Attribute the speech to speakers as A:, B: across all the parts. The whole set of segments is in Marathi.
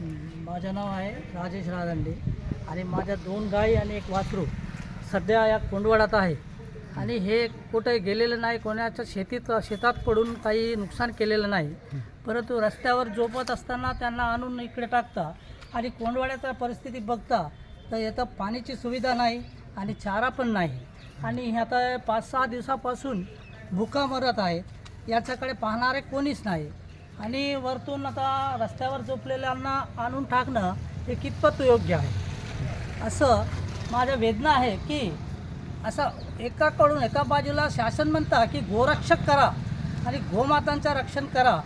A: माझं नाव आहे राजेश राजंडे आणि माझ्या दोन गाई आणि एक वासरू सध्या या कोंडवाडात आहे. आणि हे कुठे गेलेलं नाही कोणाच्या शेतीत शेतात पडून काही नुकसान केलेलं नाही. परंतु रस्त्यावर झोपत असताना त्यांना आणून इकडे टाकता आणि कोंडवाड्याचा परिस्थिती बघता तर इथं पाण्याची सुविधा नाही आणि चारा पण नाही. आणि आता पाच सहा दिवसापासून भुका मरत आहेत. याच्याकडे पाहणारे कोणीच नाही. आणि वरतून आता रस्त्यावर झोपलेल्यांना आणून टाकणं हे कितपत योग्य आहे? असं माझ्या वेदना आहे की असं एकाकडून एका बाजूला शासन म्हणता की गोरक्षक करा आणि गोमातांचं रक्षण करा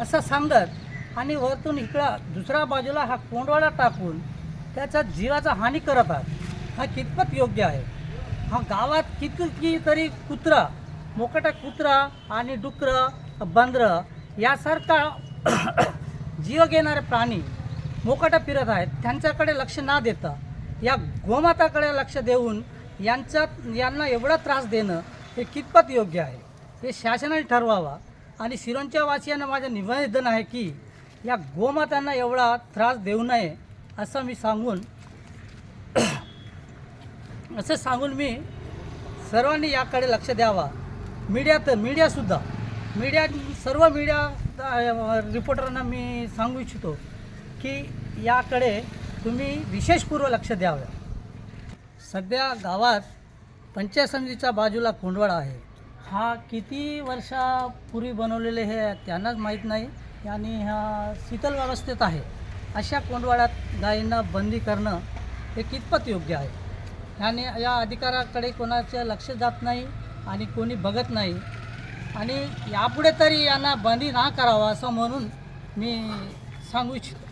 A: असं सांगत आणि वरतून इकडं दुसऱ्या बाजूला हा कोंडवाडा टाकून त्याचा जीवाचा हानी करत आहेत. हा कितपत योग्य आहे? हा गावात किती तरी कुत्रा मोकटा कुत्रा आणि डुकरं बंदरं यासारखा जीव घेणारे प्राणी मोकाटा फिरत आहेत त्यांच्याकडे लक्ष न देता या गोमाताकडे लक्ष देऊन यांच्यात यांना एवढा त्रास देणं हे कितपत योग्य आहे? हे शासनाने ठरवावा. आणि सिरोंच्या वासियांना माझं निवेदन आहे की या गोमातांना एवढा त्रास देऊ नये असं मी सांगून असं सांगून मी सर्वांनी याकडे लक्ष द्यावा. मीडिया तर मीडियासुद्धा मीडिया सर्व मीडिया रिपोर्टरांना मी सांगू इच्छितो की याकडे तुम्ही विशेषपूर्व लक्ष द्यावं. सध्या गावात पंचायत समितीच्या बाजूला कोंडवाडा आहे. हा किती वर्षापूर्वी बनवलेले हे त्यांनाच माहीत नाही आणि हा शीतल व्यवस्थेत आहे. अशा कोंडवाड्यात गायींना बंदी करणं हे कितपत योग्य आहे? आणि या अधिकाराकडे कोणाचं लक्ष जात नाही आणि कोणी बघत नाही आणि यापुढे तरी यांना बंदी ना करावा असं म्हणून मी सांगू इच्छितो.